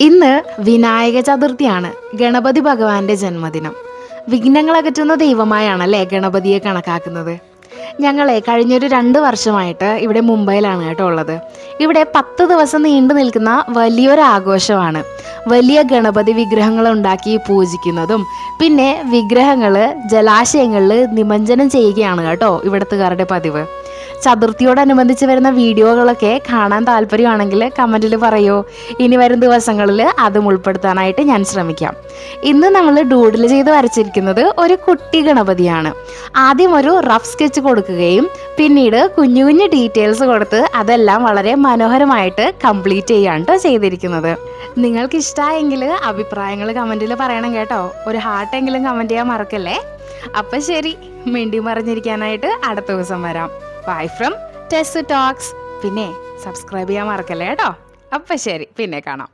ഇന്ന് വിനായക ചതുർത്ഥിയാണ് ഗണപതി ഭഗവാന്റെ ജന്മദിനം. വിഘ്നങ്ങൾ അകറ്റുന്ന ദൈവമായാണല്ലേ ഗണപതിയെ കണക്കാക്കുന്നത്? ഞങ്ങളെ കഴിഞ്ഞൊരു രണ്ട് വർഷമായിട്ട് ഇവിടെ മുംബൈയിലാണ് കേട്ടോ ഉള്ളത്. ഇവിടെ പത്ത് ദിവസം നീണ്ടു നിൽക്കുന്ന വലിയൊരു ആഘോഷമാണ്. വലിയ ഗണപതി വിഗ്രഹങ്ങൾ ഉണ്ടാക്കി പൂജിക്കുന്നതും പിന്നെ വിഗ്രഹങ്ങൾ ജലാശയങ്ങളിൽ നിമഞ്ജനം ചെയ്യുകയാണ് കേട്ടോ ഇവിടുത്തുകാരുടെ പതിവ്. ചതുർത്ഥിയോടനുബന്ധിച്ച് വരുന്ന വീഡിയോകളൊക്കെ കാണാൻ താല്പര്യമാണെങ്കിൽ കമന്റിൽ പറയൂ. ഇനി വരും ദിവസങ്ങളിൽ അതും ഉൾപ്പെടുത്താനായിട്ട് ഞാൻ ശ്രമിക്കാം. ഇന്ന് നമ്മൾ ഡൂഡിൽ ചെയ്ത് വരച്ചിരിക്കുന്നത് ഒരു കുട്ടി ഗണപതിയാണ്. ആദ്യം ഒരു റഫ് സ്കെച്ച് കൊടുക്കുകയും പിന്നീട് കുഞ്ഞു കുഞ്ഞു ഡീറ്റെയിൽസ് കൊടുത്ത് അതെല്ലാം വളരെ മനോഹരമായിട്ട് കംപ്ലീറ്റ് ചെയ്യാണ് ചെയ്തിരിക്കുന്നത്. നിങ്ങൾക്ക് ഇഷ്ടമായെങ്കിൽ അഭിപ്രായങ്ങൾ കമന്റിൽ പറയണം കേട്ടോ. ഒരു ഹാർട്ടെങ്കിലും കമന്റ് ചെയ്യാൻ മറക്കല്ലേ? അപ്പം ശരി മിണ്ടി മറിഞ്ഞിരിക്കാനായിട്ട് അടുത്ത ദിവസം വരാം. ബൈ ഫ്രം ടെസ്റ്റ് ടോക്സ് പിന്നെ സബ്സ്ക്രൈബ് ചെയ്യാൻ മറക്കല്ലേ കേട്ടോ? അപ്പം ശരി പിന്നെ കാണാം.